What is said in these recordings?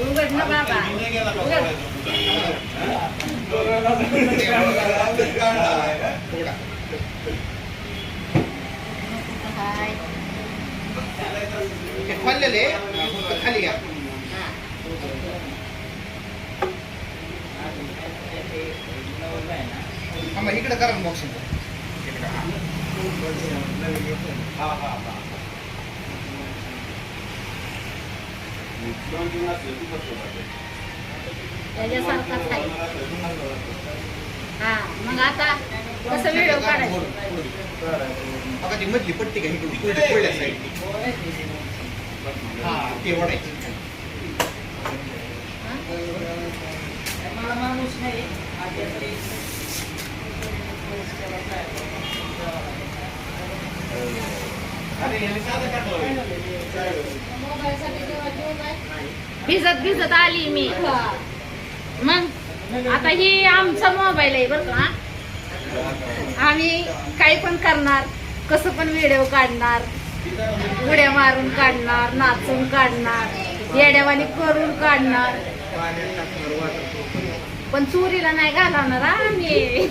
उघड ना बाबा खाली घ्या इकडे करा बॉक्सिंग हा हा हा. त्याच्यासारखाच आहे. हा मग आता कसं व्हिडिओ काढायचं. ती मधली पट्टी का? इकडून साईडनी हा ते ओढायची. अरे याने साधं काढलं भिजत भिजत आली मी. मग आता ही आमचा मोबाईल आहे बरं का. आम्ही काही पण करणार कसं पण व्हिडिओ काढणार उड्या मारून काढणार नाचून काढणार येड्यावानी करून काढणार. पण चोरीला नाही घालवणार आम्ही.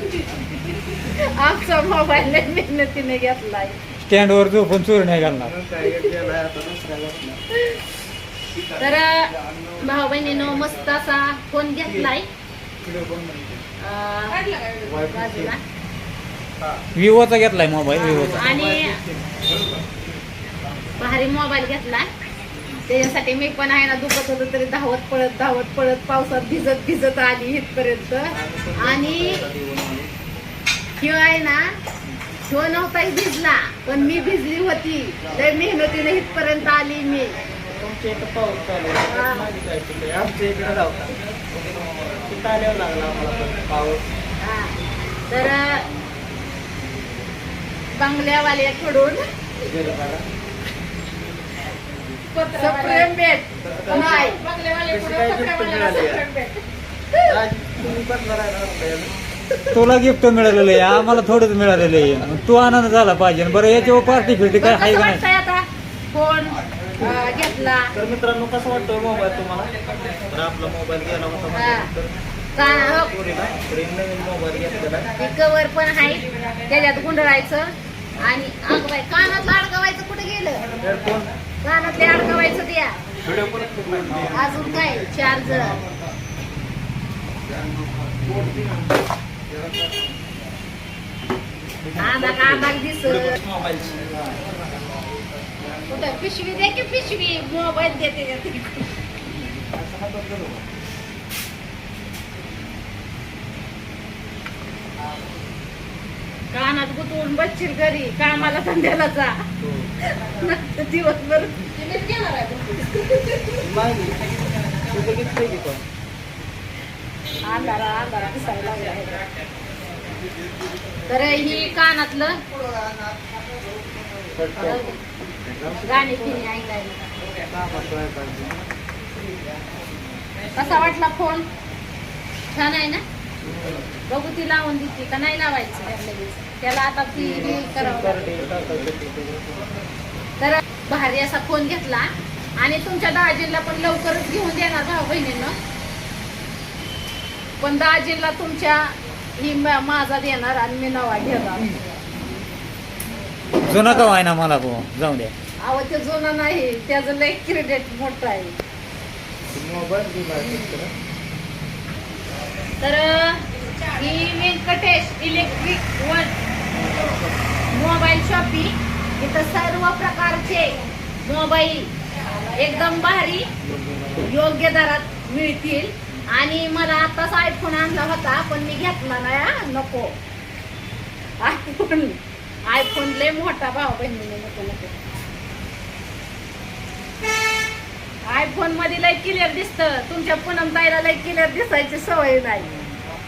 आमचा मोबाईल मेहनतीने घेतलाय. स्टँडवर झोपून चोर नाही घालणार. तर भाऊ बहिणीनं मस्त असा फोन घेतलाय. विवोचा घेतलाय मोबाईल विवोचा. आणि भारी मोबाईल घेतला त्याच्यासाठी मी पण आहे ना दुखत होतं तरी धावत पळत धावत पळत पावसात भिजत भिजत आली इथपर्यंत. आणि ह्यो आहे ना ह्यो नव्हताही भिजला पण मी भिजली होती. लय मेहनतीने इथपर्यंत आली मी. तुमच्या इथं पाऊस चालू आहे. मागे जायचं ते. आमच्या इकडे धावता तिथं आल्यावर लागला आम्हाला पण पाऊस. हा. तर बंगल्यावाल्याकडून गरीबाला सप्रेम भेट नाही? आज तुम्ही. तुला गिफ्ट मिळालेलं आहे. आम्हाला थोडंच मिळालेलं आहे. मग तू आनंद झाला पाहिजे. बरं याच्यावर पार्टी फिरती काय आहे कसं का नाही? वाटतंय आता? फोन घेतला तर मित्रांनो कसं वाटतोय मोबाईल तुम्हाला? तर आपला मोबाईल गेला होता एक नवीन मोबाईल घेतलेला ते कवर पण आहे. त्याच्यात गुंडळायचं. आणि कानातलं अडकवायचं कुठे गेलं? कानातले अडकवायचं द्या अजून काय? चार्जर आधा कांदा दिसत. कुठं पिशवी दे की पिशवी मोबाईल देते? कानात गुतवून बसशील घरी कामाला धंद्याला जा. दिवसभर की पण अंधारा अंधारा दिसायला तर ही कानातलं गाणी ऐकायला. कसा वाटला फोन छान आहे ना? बघू ती लावून देते का नाही लावायचं? त्याला आता ती करावं तर भारी असा फोन घेतला. आणि तुमच्या दाजीला पण लवकरच घेऊन देणार भाऊ बहिणीनं? पण दाजीला तुमच्या ही माझा देणार आणि मी नवा घेणार. जुना का आहे ना मला भाऊ? जाऊ द्या. अहो ते जुनं नाही त्याचं लय क्रेडिट मोठं आहे. तर ही Venkatesh electric one mobile shopping इथं सर्व प्रकारचे मोबाईल एकदम भारी योग्य दरात मिळतील. आणि मला आताच आयफोन आणला होता पण मी घेतला नाही हा, नको. आयफोन आयफोन लय मोठा भाऊ बहिणीने नको नको. आयफोनमध्ये लय क्लिअर दिसत. तुमच्या पूनम ताईला लय क्लिअर दिसायची सवय नाही.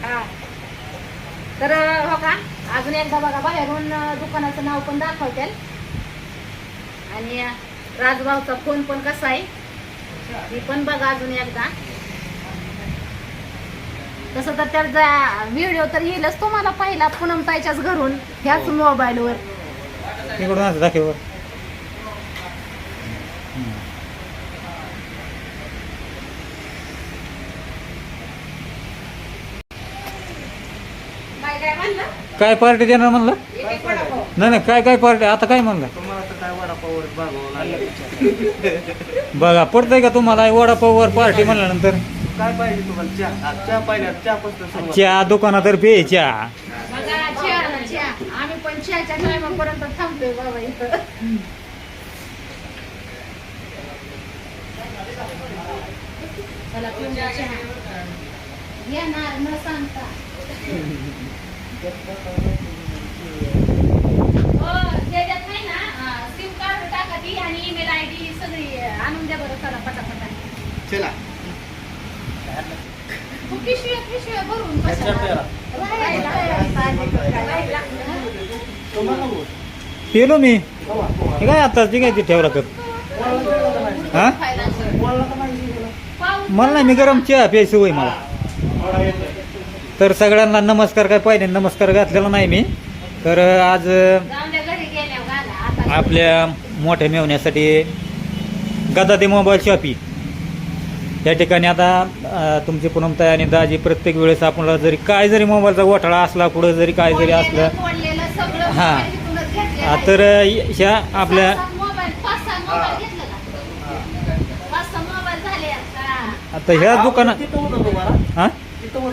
हा. तर हो का? अजून एकदा बघा बाहेरून दुकानाचं नाव पण दाखवते. आणि राजभाऊचा फोन पण कसा आहे? ती पण बघा अजून एकदा. तसं तर त्याचा व्हिडिओ तर येईलच तुम्हाला पहिला पुनम ताईच्याच घरून ह्याच हो. मोबाईलवर इकडून असं दाखव काय पार्टी देणार म्हणलं? नाही नाही काय काय पार्टी आता काय म्हणलं? बघा पडतंय का तुम्हाला? वडापाववर पार्टी म्हणल्यानंतर. काय पाहिजे तुम्हाला चहा? चहा पाहिजे चहापासून चहा दुकानातर्फे चहा. बघा चहा चहा. आम्ही पण चहाच्या टायमापर्यंत थांबतोय बाबा इथं. चला पिऊन घ्या चहा. येणार न सांगता. हो, त्याच्यात नाही ना सिम कार्ड टाका ती आणि ईमेल आय डी सगळी अं, आणून द्या बरं चला पटापटा चला. पेलो मी? हे काय आता ती काय ती ठेवला कर हा? बोलला का नाही बोलला? पाऊस मला नाही मी गरम चहा प्यायची होय मला. तर सगळ्यांना नमस्कार काय पाहिजे? नमस्कार घातलेला नाही मी. तर आज आपल्या मोठ्या मेवण्यासाठी गदादे मोबाईल शॉपी. या ठिकाणी आता तुमची पूनमताई आणि दाजी प्रत्येक वेळेस आपल्याला जरी काय जरी मोबाईलचा घोटाळा असला कुठं जरी काय जरी असलं हा. तर ह्या आपल्या आता. आता ह्या दुकानात हा?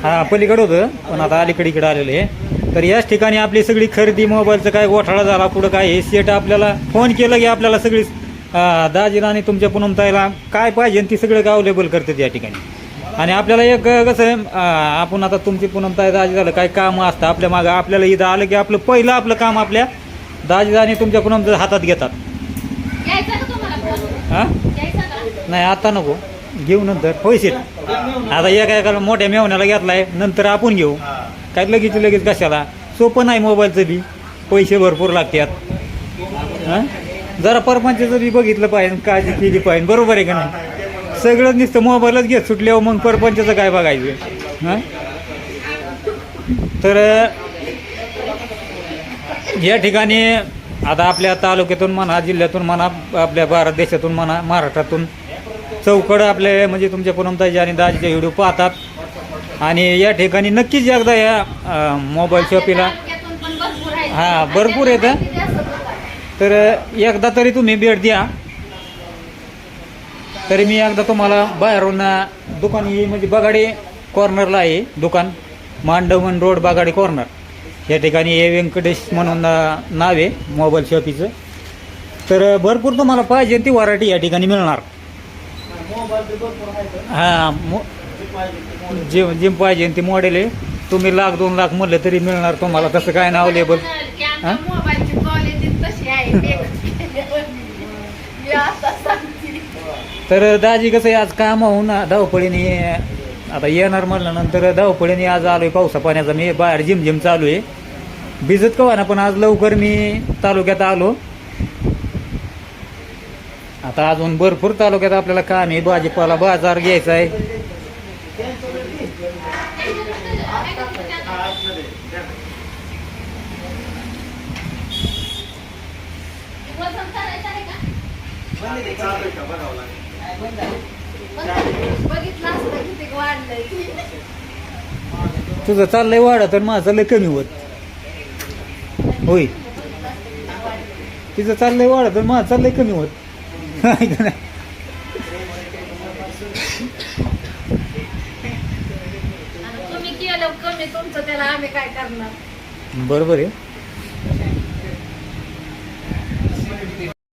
हा पलीकडे होतं पण आता अलीकडे इकडे आलेलं आहे. तर याच ठिकाणी आपली सगळी खरेदी मोबाईलचं काय घोटाळा झाला पुढं काय हे सेट आपल्याला फोन केलं की आपल्याला सगळी दाजीला आणि तुमच्या पुनमताईला काय पाहिजे ते सगळं अवेलेबल करतात या ठिकाणी? आणि आपल्याला एक कसं आहे, आपण आता तुमची पुनमताई दाजी झालं काय कामं असतं आपल्या मागं. आपल्याला इथं आलं की आपलं पहिलं आपलं काम आपल्या दाजी आणि तुमच्या पुनमच्या हातात घेतात? हां? नाही आता नको. घेऊ नंतर. पैसे. आता एका एका मोठ्या मेवण्याला घेतलाय. नंतर आपण घेऊ. काय लगेच लगेच कशाला? सोपं नाही मोबाईलचं बी. पैसे भरपूर लागतात. हं? जरा परपंचाचं बी बघितलं पाहिजे काळजी केली पाहिजे. बरोबर आहे का नाही? सगळं नुसतं मोबाईलच घेत सुटल्यावर मग परपंचाचं काय बघायचं? हां? तर या ठिकाणी आता आपल्या तालुक्यातून म्हणा जिल्ह्यातून म्हणा आपल्या भारत देशातून म्हणा महाराष्ट्रातून चौकड आपले म्हणजे तुमच्या पुनमताजी आणि दाजीचे व्हिडिओ पाहतात. आणि या ठिकाणी नक्कीच एकदा या मोबाईल शॉपीला हां भरपूर येतं हं. माहिती जास्त होतात. तर एकदा तरी तुम्ही भेट द्या. तरी मी एकदा तुम्हाला बाहेरून दुकान ही म्हणजे बगाडी कॉर्नरला आहे दुकान. Mandvan road Bagadi corner. या ठिकाणी हे व्यंकटेश म्हणून नाव आहे मोबाईल शॉपीचं. तर भरपूर तुम्हाला पाहिजे ती व्हरायटी या ठिकाणी मिळणार. हां मो जे जे पाहिजे ते मॉडेल आहे. तुम्ही लाख दोन लाख म्हणलं तरी मिळणार तुम्हाला. तसं काय नाव लेबल हां? मोबाईलची क्वालिटी तशी आहे मी आता सांगते तर दाजी कसं आहे आज काम होऊन धावपळीने आता येणार म्हणल्यानंतर धावपळीने आज आलोय पावसा पाण्याचा. मी बाहेर झिमझिम चालू आहे. भिजत कवा ना पण आज लवकर मी तालुक्यात आलो. आता अजून भरपूर तालुक्यात आपल्याला काम आहे. भाजीपाला बाजार घ्यायचा आहे हा, आतमध्ये. द्या. वजन करायचं आहे का? चालू आहे का बघावं लागेल बघितलं असतं किती वाढलंय तुझं चाललंय वाढत तर माझं चाललंय कमी होत. होय. तिचं चाललंय वाढत तर माझं चाललंय कमी होत. आहे का नाही? आणि तुम्ही केलं कमी तुमचं त्याला आम्ही काय करणार? बरोबर आहे.